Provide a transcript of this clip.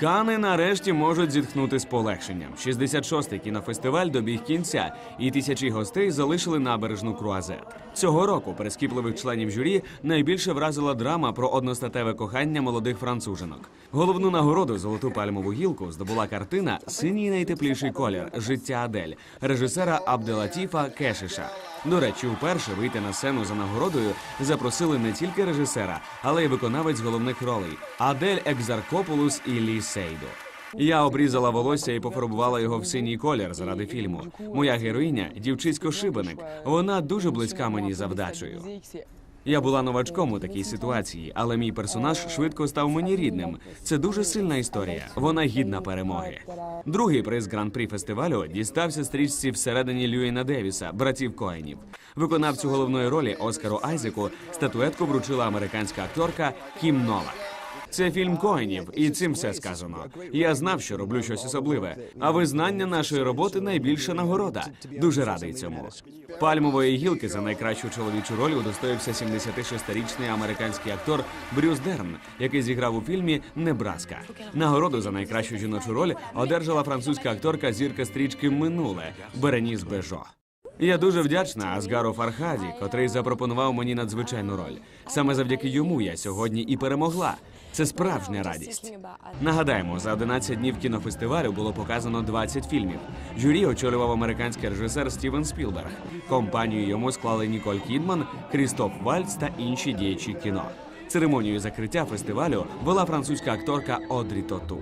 Кани нарешті можуть зітхнути з полегшенням. 66-й кінофестиваль добіг кінця, і тисячі гостей залишили набережну Круазет. Цього року прискіпливих членів журі найбільше вразила драма про одностатеве кохання молодих француженок. Головну нагороду золоту пальмову гілку здобула картина Синій найтепліший колір життя Адель режисера Абделатіфа Кешиша. До речі, вперше вийти на сцену за нагородою запросили не тільки режисера, але й виконавець головних ролей Адель Екзаркопулус і Лі Сейдо. Я обрізала волосся і пофарбувала його в синій колір заради фільму. Моя героїня дівчисько шибеник. Вона дуже близька мені за вдачею. Я була новачком у такій ситуації, але мій персонаж швидко став мені рідним. Це дуже сильна історія. Вона гідна перемоги. Другий приз гран-прі фестивалю дістався стрічці всередині Люїна Девіса, братів Коенів. Виконавцю головної ролі Оскару Айзеку статуетку вручила американська акторка Кім Новак. Це фільм Коенів, і цим все сказано. Я знав, що роблю щось особливе. А визнання нашої роботи найбільша нагорода. Дуже радий цьому. Пальмової гілки за найкращу чоловічу роль удостоївся 76-річний американський актор Брюс Дерн, який зіграв у фільмі Небраска. Нагороду за найкращу жіночу роль одержала французька акторка зірка стрічки Минуле Береніс Бежо. Я дуже вдячна Асгару Фархаді, котрий запропонував мені надзвичайну роль. Саме завдяки йому я сьогодні і перемогла. Це справжня радість. Нагадаємо, за 11 днів кінофестивалю було показано 20 фільмів. Журі очолював американський режисер Стівен Спілберг. Компанію йому склали Ніколь Кідман, Крістоф Вальц та інші діячі кіно. Церемонію закриття фестивалю вела французька акторка Одрі Тоту.